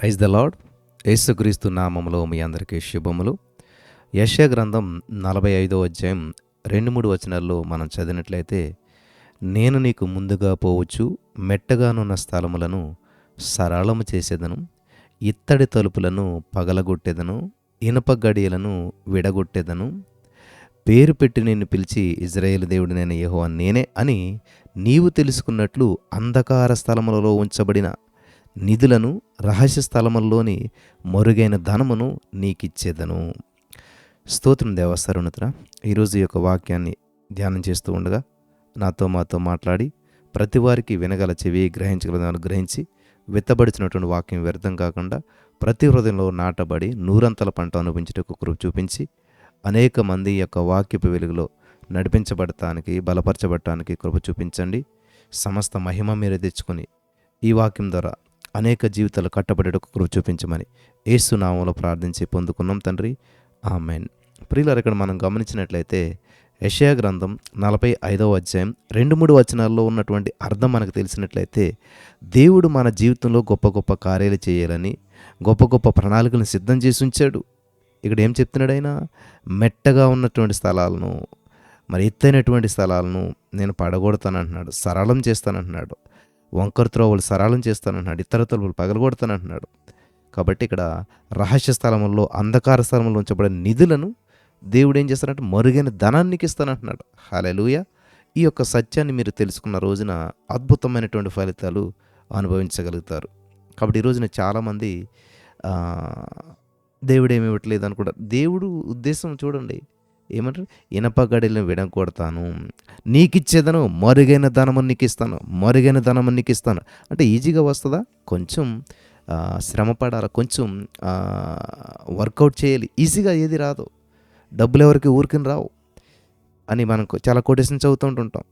Praise the lord యేసుక్రీస్తు నామములో మీ అందరికీ శుభములు. యశ గ్రంథం నలభై ఐదో అధ్యాయం రెండు మూడు వచనాల్లో మనం చదివినట్లయితే నేను నీకు ముందుగా పోవచ్చు మెట్టగానున్న స్థలములను సరళము చేసేదను ఇత్తడి తలుపులను పగలగొట్టేదను ఇనుప గడియలను విడగొట్టేదను పేరు పెట్టి నిన్ను పిలిచి ఇజ్రాయేల్ దేవుడు నేను యెహోవా నేనే అని నీవు తెలుసుకున్నట్లు అంధకార స్థలములలో ఉంచబడిన నిధులను రహస్య స్థలముల్లోని మరుగైన ధనమును నీకిచ్చేదను. స్తోత్రం దేవస్థరుణుతురా ఈరోజు యొక్క వాక్యాన్ని ధ్యానం చేస్తూ ఉండగా నాతో మాతో మాట్లాడి ప్రతి వారికి వినగల చెవి గ్రహించగలదని గ్రహించి విత్తబడిచినటువంటి వాక్యం వ్యర్థం కాకుండా ప్రతి హృదయంలో నాటబడి నూరంతల పంట అనుభవించటకు కృప చూపించి అనేక మంది యొక్క వాక్యపు వెలుగులో నడిపించబడటానికి బలపరచబడటానికి కృప చూపించండి. సమస్త మహిమ మీరే తెచ్చుకొని ఈ వాక్యం ద్వారా అనేక జీవితాలు కట్టబడేటకు కృప చూపించమని ఏసునామంలో ప్రార్థించి పొందుకున్నాం తండ్రి. ఆమెన్. ప్రియులారు ఇక్కడ మనం గమనించినట్లయితే యషయా గ్రంథం నలభై ఐదవ అధ్యాయం రెండు మూడు వచనాల్లో ఉన్నటువంటి అర్థం మనకు తెలిసినట్లయితే దేవుడు మన జీవితంలో గొప్ప గొప్ప కార్యాలు చేయాలని గొప్ప గొప్ప ప్రణాళికలను సిద్ధం చేసి ఉంచాడు. ఇక్కడ ఏం చెప్తున్నాడు ఆయన? మెట్టగా ఉన్నటువంటి స్థలాలను మరి ఎత్తైనటువంటి స్థలాలను నేను పడగొడతానంటున్నాడు సరళం చేస్తానంటున్నాడు. వంకర త్రోవలు సరళం చేస్తానంటున్నాడు ఇతర తలుపులు పగలగొడతానంటున్నాడు. కాబట్టి ఇక్కడ రహస్య స్థలముల్లో అంధకార స్థలంలో ఉంచబడిన నిధులను దేవుడు ఏం చేస్తానంటే మరుగైన ధనానికి ఇస్తానంటున్నాడు. హాలెలుయ ఈ యొక్క సత్యాన్ని మీరు తెలుసుకున్న రోజున అద్భుతమైనటువంటి ఫలితాలు అనుభవించగలుగుతారు. కాబట్టి ఈ రోజున చాలామంది దేవుడు ఏమి ఇవ్వట్లేదు అనుకుంటారు దేవుడు ఉద్దేశం చూడండి ఏమంటారు? ఇనప గడిలను విడగొడతాను. నీకిచ్చేదను మరుగైన ధనము నీకు ఇస్తాను మరుగైన ధనము నీకు ఇస్తాను అంటే ఈజీగా వస్తుందా? కొంచెం శ్రమ పడాలి కొంచెం వర్కౌట్ చేయాలి. ఈజీగా ఏది రాదు. డబ్బులు ఎవరికి ఊరికని రావు అని మనం చాలా కొటేషన్ చదువుతూ ఉంటుంటాం.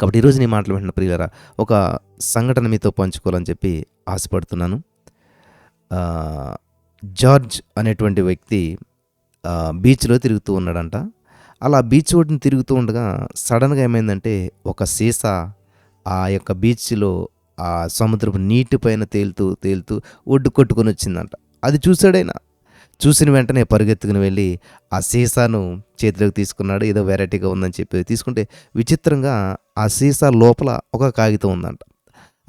కాబట్టి ఈరోజు నేను మాటలు వింటున్న ప్రియులరా ఒక సంఘటన మీతో పంచుకోవాలని చెప్పి ఆశపడుతున్నాను. జార్జ్ అనేటువంటి వ్యక్తి బీచ్లో తిరుగుతూ ఉన్నాడంట. అలా బీచ్ ఒడ్డున తిరుగుతూ ఉండగా సడన్గా ఏమైందంటే ఒక సీసా ఆ యొక్క బీచ్లో ఆ సముద్రపు నీటి పైన తేలుతూ తేలుతూ ఒడ్డు కొట్టుకొని వచ్చిందంట. అది చూశాడైనా చూసిన వెంటనే పరుగెత్తుకుని వెళ్ళి ఆ సీసాను చేతిలోకి తీసుకున్నాడు. ఏదో వెరైటీగా ఉందని చెప్పి తీసుకుంటే విచిత్రంగా ఆ సీసా లోపల ఒక కాగితం ఉందంట.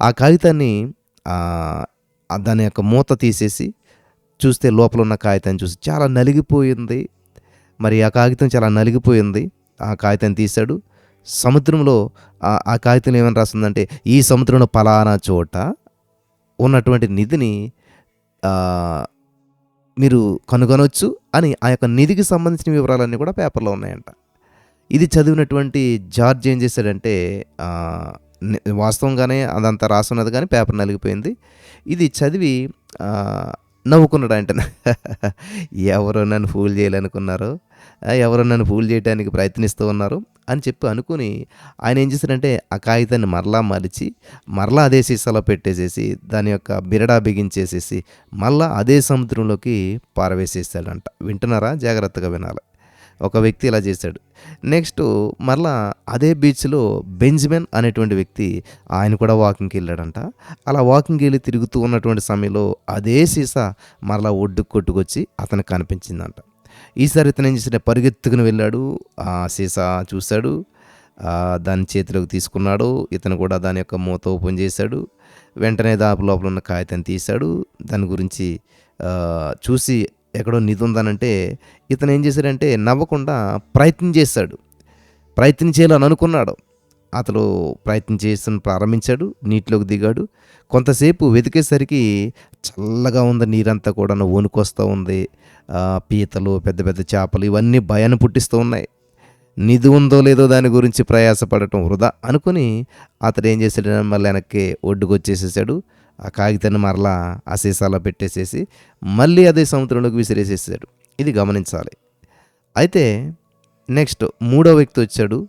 ఆ కాగితాన్ని దాని యొక్క మూత తీసేసి చూస్తే లోపల ఉన్న కాగితాన్ని చూసి చాలా నలిగిపోయింది. మరి ఆ కాగితం చాలా నలిగిపోయింది. ఆ కాగితాన్ని తీశాడు. సముద్రంలో ఆ- ఆ కాగితం ఏమని రాస్తుందంటే ఈ సముద్రంలో పలానా చోట ఉన్నటువంటి నిధిని మీరు కనుగొనవచ్చు అని ఆ యొక్క నిధికి సంబంధించిన వివరాలన్నీ కూడా పేపర్లో ఉన్నాయంట. ఇది చదివినటువంటి జార్జ్ ఏం చేశాడంటే వాస్తవంగానే అదంతా రాసున్నది కానీ పేపర్ నలిగిపోయింది. ఇది చదివి నవ్వుకున్నాడు అంటనే ఎవరో నన్ను ఫూల్ చేయాలనుకున్నారు? ఎవరో నన్ను ఫూల్ చేయడానికి ప్రయత్నిస్తూ ఉన్నారు? అని చెప్పి అనుకుని ఆయన ఏం చేశారంటే ఆ కాగితాన్ని మరలా మలిచి మరలా అదే సీసాలో పెట్టేసేసి దాని యొక్క బిరడా బిగించేసేసి మళ్ళా అదే సముద్రంలోకి పారవేసేసాడంట వింటున్నారా? జాగ్రత్తగా వినాలి. ఒక వ్యక్తి ఇలా చేశాడు. నెక్స్ట్ మరలా అదే బీచ్లో బెంజమిన్ అనేటువంటి వ్యక్తి ఆయన కూడా వాకింగ్కి వెళ్ళాడంట. అలా వాకింగ్కి వెళ్ళి తిరుగుతూ ఉన్నటువంటి సమయంలో అదే సీసా మరలా ఒడ్డుకు కొట్టుకొచ్చి అతనికి కనిపించిందంట. ఈసారి ఇతను ఏం చేసిన పరిగెత్తుకుని వెళ్ళాడు. ఆ సీసా చూశాడు. దాని చేతిలోకి తీసుకున్నాడు. ఇతను కూడా దాని యొక్క మూత ఓపెన్ చేశాడు. వెంటనే దాపు లోపల ఉన్న కాగితం తీశాడు. దాని గురించి చూసి ఎక్కడో నిధి ఉందనంటే ఇతను ఏం చేశాడంటే నవ్వకుండా ప్రయత్నం చేశాడు. ప్రయత్నం చేయాలని అనుకున్నాడు. అతడు ప్రయత్నం చేసి ప్రారంభించాడు. నీటిలోకి దిగాడు. కొంతసేపు వెతికేసరికి చల్లగా ఉంది నీరంతా కూడా వణుకొస్తూ ఉంది. పీతలు పెద్ద పెద్ద చేపలు ఇవన్నీ భయాన్ని పుట్టిస్తూ ఉన్నాయి. నిధి ఉందో లేదో దాని గురించి ప్రయాసపడటం వృధా అనుకుని అతడు ఏం చేశాడు? మళ్ళీ వెనక్కి ఒడ్డుకు వచ్చేసేసాడు. ఆ కాగితాన్ని మరలా ఆ సీసాలో పెట్టేసేసి మళ్ళీ అదే సముద్రంలోకి విసిరేసేసాడు. ఇది గమనించాలి. అయితే నెక్స్ట్ మూడో వ్యక్తి వచ్చాడు.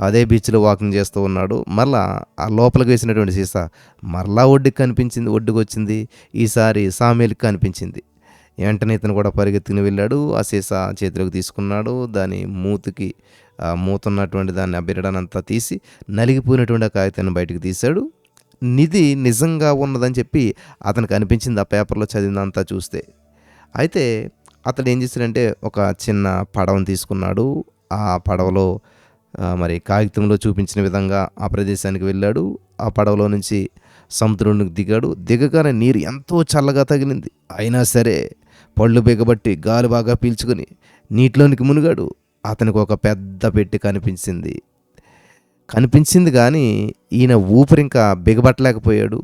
అదే బీచ్లో వాకింగ్ చేస్తూ ఉన్నాడు. మళ్ళా ఆ లోపలికి వేసినటువంటి సీసా మరలా ఒడ్డుకి కనిపించింది ఒడ్డుకు వచ్చింది. ఈసారి సామేలికి కనిపించింది. వెంటనే ఇతను కూడా పరిగెత్తుకుని వెళ్ళాడు. ఆ సీసా చేతిలోకి తీసుకున్నాడు. దాని మూతికి మూతున్నటువంటి దాన్ని ఆ తీసి నలిగిపోయినటువంటి ఆ కాగితాన్ని బయటకు తీశాడు. నిధి నిజంగా ఉన్నదని చెప్పి అతనికి అనిపించింది ఆ పేపర్లో చదివినంతా చూస్తే. అయితే అతడు ఏం చేశాడంటే ఒక చిన్న పడవను తీసుకున్నాడు. ఆ పడవలో మరి కాగితంలో చూపించిన విధంగా ఆ ప్రదేశానికి వెళ్ళాడు. ఆ పడవలో నుంచి సముద్రంలోకి దిగాడు. దిగగానే నీరు ఎంతో చల్లగా తగిలింది. అయినా సరే పళ్ళు బిగబట్టి గాలి బాగా పీల్చుకొని నీటిలోనికి మునిగాడు. అతనికి ఒక పెద్ద పెట్టి కనిపించింది. కనిపించింది కానీ ఈయన ఊపిరి ఇంకా బిగబట్టలేకపోయాడు.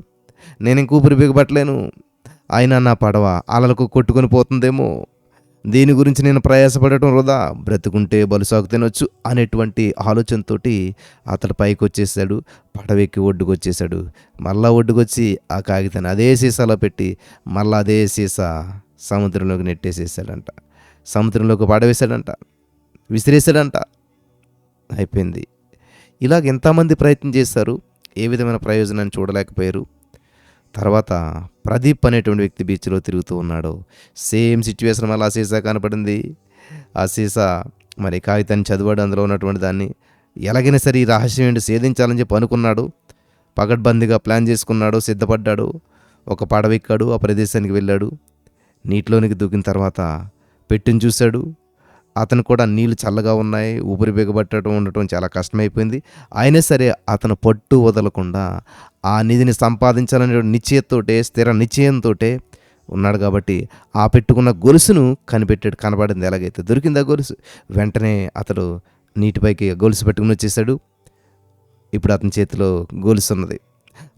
నేను ఇంక ఊపిరి బిగబట్టలేను. ఆయన నా పడవ అలలకు కొట్టుకొని పోతుందేమో. దీని గురించి నేను ప్రయాసపడటం వృధా. బ్రతుకుంటే బలుసాకు తినొచ్చు అనేటువంటి ఆలోచనతోటి అతడు పైకి వచ్చేసాడు పడవెక్కి ఒడ్డుకు వచ్చేసాడు మళ్ళా ఒడ్డుకొచ్చి ఆ కాగితాన్ని అదే సీసాలో పెట్టి మళ్ళా అదే సీసా సముద్రంలోకి నెట్టేసేసాడంట సముద్రంలోకి పడవేశాడంట. విసిరేసాడంట అయిపోయింది. ఇలాగ ఎంతమంది ప్రయత్నం చేశారు? ఏ విధమైన ప్రయోజనాన్ని చూడలేకపోయారు? తర్వాత ప్రదీప్ అనేటువంటి వ్యక్తి బీచ్లో తిరుగుతూ ఉన్నాడు. సేమ్ సిచ్యువేషన్ మళ్ళీ ఆ సీసా కనపడింది. ఆ సీసా మరి కాగితాన్ని చదివాడు అందులో ఉన్నటువంటి దాన్ని. ఎలాగైనా సరే ఈ రహస్యం ఏంటి? సేధించాలని చెప్పి అనుకున్నాడు. పగడ్బందీగా ప్లాన్ చేసుకున్నాడు సిద్ధపడ్డాడు. ఒక పడవెక్కాడు ఆ ప్రదేశానికి వెళ్ళాడు. నీటిలోనికి దూకిన తర్వాత పెట్టిని చూశాడు. అతను కూడా నీళ్ళు చల్లగా ఉన్నాయి ఊపిరి బిగబట్టడం ఉండటం చాలా కష్టమైపోయింది. అయినా సరే అతను పట్టు వదలకుండా ఆ నిధిని సంపాదించాలనే నిశ్చయతోటే స్థిర నిశ్చయంతో ఉన్నాడు కాబట్టి ఆ పెట్టుకున్న గొలుసును కనిపెట్టాడు కనబడింది ఎలాగైతే దొరికింది ఆ గొలుసు. వెంటనే అతడు నీటిపైకి గొలుసు పెట్టుకుని వచ్చేసాడు ఇప్పుడు అతని చేతిలో గొలుసు ఉన్నది.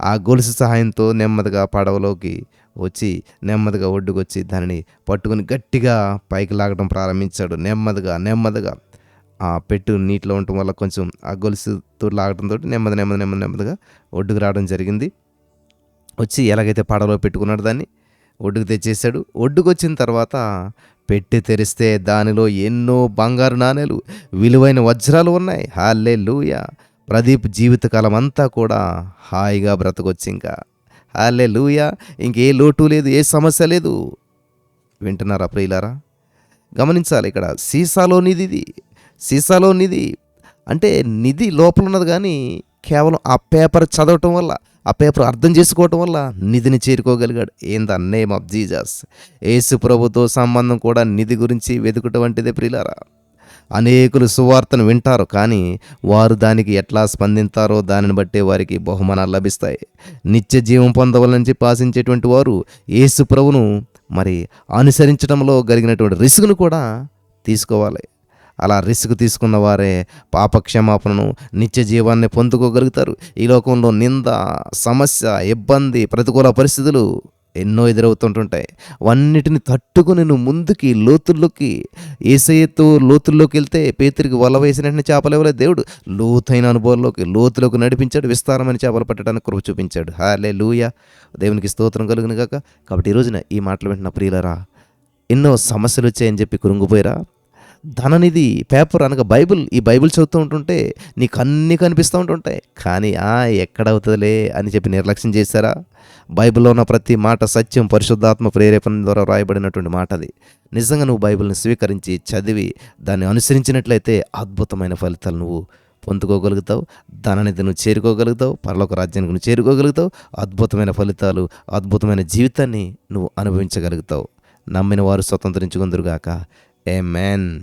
ఆ గొలుసు సహాయంతో నెమ్మదిగా పడవలోకి వచ్చి నెమ్మదిగా ఒడ్డుకొచ్చి దానిని పట్టుకుని గట్టిగా పైకి లాగడం ప్రారంభించాడు. నెమ్మదిగా నెమ్మదిగా. ఆ పెట్టు నీటిలో ఉండటం వల్ల కొంచెం ఆ గొలుసుతో లాగడంతో నెమ్మది నెమ్మది నెమ్మది నెమ్మదిగా ఒడ్డుకు రావడం జరిగింది. వచ్చి ఎలాగైతే పడవలో పెట్టుకున్నాడు దాన్ని ఒడ్డుకు తెచ్చేసాడు ఒడ్డుకు వచ్చిన తర్వాత పెట్టి తెరిస్తే దానిలో ఎన్నో బంగారు నాణేలు విలువైన వజ్రాలు ఉన్నాయి. హాల్లే లూయ ప్రదీప్ జీవితకాలం అంతా కూడా హాయిగా బ్రతకొచ్చు ఇంకా హాలే లూయా ఇంకే లోటు లేదు ఏ సమస్య లేదు. వింటున్నారా ప్రియులారా? గమనించాలి ఇక్కడ సీసాలో నిధి ఇది సీసాలో నిధి. అంటే నిధి లోపల ఉన్నది కానీ కేవలం ఆ పేపర్ చదవటం వల్ల ఆ పేపర్ అర్థం చేసుకోవటం వల్ల నిధిని చేరుకోగలిగాడు. In the name of Jesus Yesu ప్రభుతో సంబంధం కూడా నిధి గురించి వెతుకుట వంటిదే ప్రియులారా. అనేకులు సువార్తను వింటారు కానీ వారు దానికి ఎట్లా స్పందిస్తారో దానిని బట్టే వారికి బహుమానాలు లభిస్తాయి. నిత్య జీవం పొందవాలని చెప్పి ఆశించేటువంటి వారు యేసు ప్రభును మరి అనుసరించడంలో కలిగినటువంటి రిస్క్ను కూడా తీసుకోవాలి. అలా రిస్క్ తీసుకున్న వారే పాపక్షమాపణను నిత్య జీవాన్ని పొందుకోగలుగుతారు. ఈ లోకంలో నింద సమస్య ఇబ్బంది ప్రతికూల పరిస్థితులు ఎన్నో ఎదురవుతుంటుంటాయి. వన్నిటిని తట్టుకుని నువ్వు ముందుకి లోతుల్లోకి ఏసయ్యతో లోతుల్లోకి వెళ్తే పేతురికి వల వేసిన వెంటనే చేపలు ఇవ్వలేదు. దేవుడు లోతైన అనుభవంలోకి లోతులోకి నడిపించాడు విస్తారమైన చేపలు పట్టడానికి కృప చూపించాడు. హాలే లూయ దేవునికి స్తోత్రం కలుగును కాక కాబట్టి ఈ రోజున ఈ మాటలు వింటున్న ప్రియులరా ఎన్నో సమస్యలు వచ్చాయని చెప్పి కురుంగిపోయారా ధననిధి పేపర్ అనగా బైబిల్. ఈ బైబిల్ చదువుతూ ఉంటుంటే నీకు అన్నీ కనిపిస్తూ ఉంటుంటాయి. కానీ ఆ ఎక్కడవుతుందిలే అని చెప్పి నిర్లక్ష్యం చేశారా? బైబిల్లో ఉన్న ప్రతి మాట సత్యం పరిశుద్ధాత్మ ప్రేరేపణ ద్వారా వ్రాయబడినటువంటి మాట అది. నిజంగా నువ్వు బైబిల్ని స్వీకరించి చదివి దాన్ని అనుసరించినట్లయితే అద్భుతమైన ఫలితాలు నువ్వు పొందుకోగలుగుతావు. ధనానికి నువ్వు చేరుకోగలుగుతావు. పరలోక రాజ్యానికి నువ్వు చేరుకోగలుగుతావు. అద్భుతమైన ఫలితాలు అద్భుతమైన జీవితాన్ని నువ్వు అనుభవించగలుగుతావు. నమ్మిన వారు స్వతంత్రించుకుందరుగాక. ఏ మ్యాన్